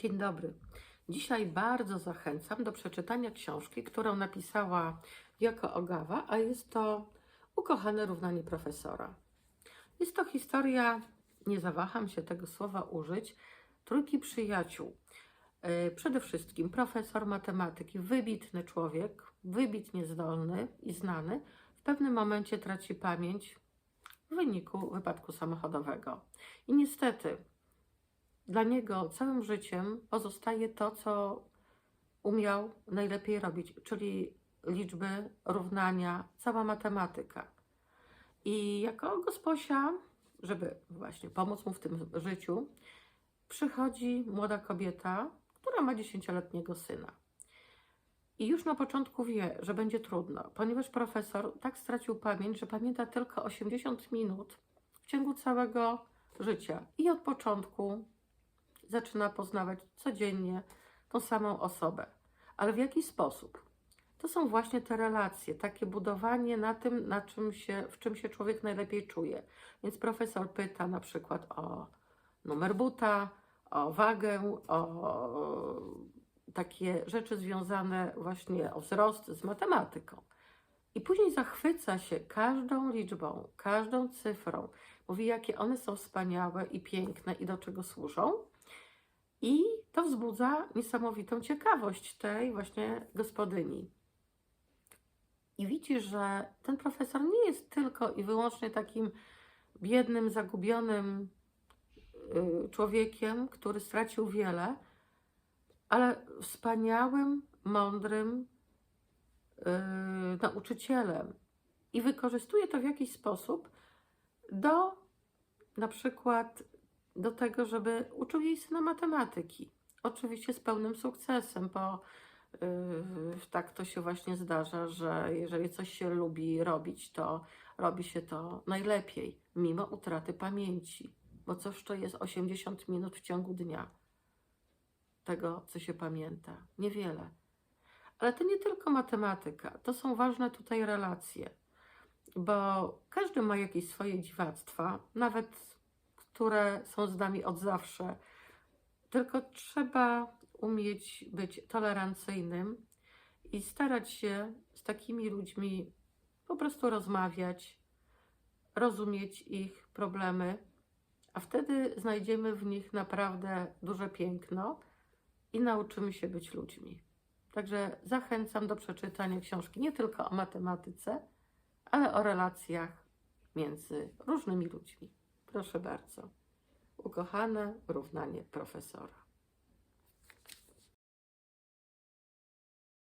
Dzień dobry. Dzisiaj bardzo zachęcam do przeczytania książki, którą napisała Joko Ogawa, a jest to Ukochane równanie profesora. Jest to historia, nie zawaham się tego słowa użyć, trójki przyjaciół. Yy, Przede wszystkim profesor matematyki, wybitny człowiek, wybitnie zdolny i znany, w pewnym momencie traci pamięć w wyniku wypadku samochodowego. I niestety dla niego całym życiem pozostaje to, co umiał najlepiej robić, czyli liczby, równania, cała matematyka. I jako gosposia, żeby właśnie pomóc mu w tym życiu, przychodzi młoda kobieta, która ma dziesięcioletniego syna. I już na początku wie, że będzie trudno, ponieważ profesor tak stracił pamięć, że pamięta tylko 80 minut w ciągu całego życia. I od początku zaczyna poznawać codziennie tą samą osobę. Ale w jaki sposób? To są właśnie te relacje, takie budowanie na tym, na czym się, w czym się człowiek najlepiej czuje. Więc profesor pyta na przykład o numer buta, o wagę, o takie rzeczy związane właśnie o wzrost z matematyką. I później zachwyca się każdą liczbą, każdą cyfrą. Mówi, jakie one są wspaniałe i piękne i do czego służą. I to wzbudza niesamowitą ciekawość tej właśnie gospodyni. I widzi, że ten profesor nie jest tylko i wyłącznie takim biednym, zagubionym y, człowiekiem, który stracił wiele, ale wspaniałym, mądrym yy, nauczycielem. I wykorzystuje to w jakiś sposób do na przykład do tego, żeby uczył jej syna matematyki. Oczywiście z pełnym sukcesem, bo yy, tak to się właśnie zdarza, że jeżeli coś się lubi robić, to robi się to najlepiej, mimo utraty pamięci. Bo cóż to jest 80 minut w ciągu dnia tego, co się pamięta? Niewiele. Ale to nie tylko matematyka, to są ważne tutaj relacje, bo każdy ma jakieś swoje dziwactwa, nawet które są z nami od zawsze. Tylko trzeba umieć być tolerancyjnym i starać się z takimi ludźmi po prostu rozmawiać, rozumieć ich problemy, a wtedy znajdziemy w nich naprawdę duże piękno i nauczymy się być ludźmi. Także zachęcam do przeczytania książki nie tylko o matematyce, ale o relacjach między różnymi ludźmi. Proszę bardzo. Ukochane równanie profesora.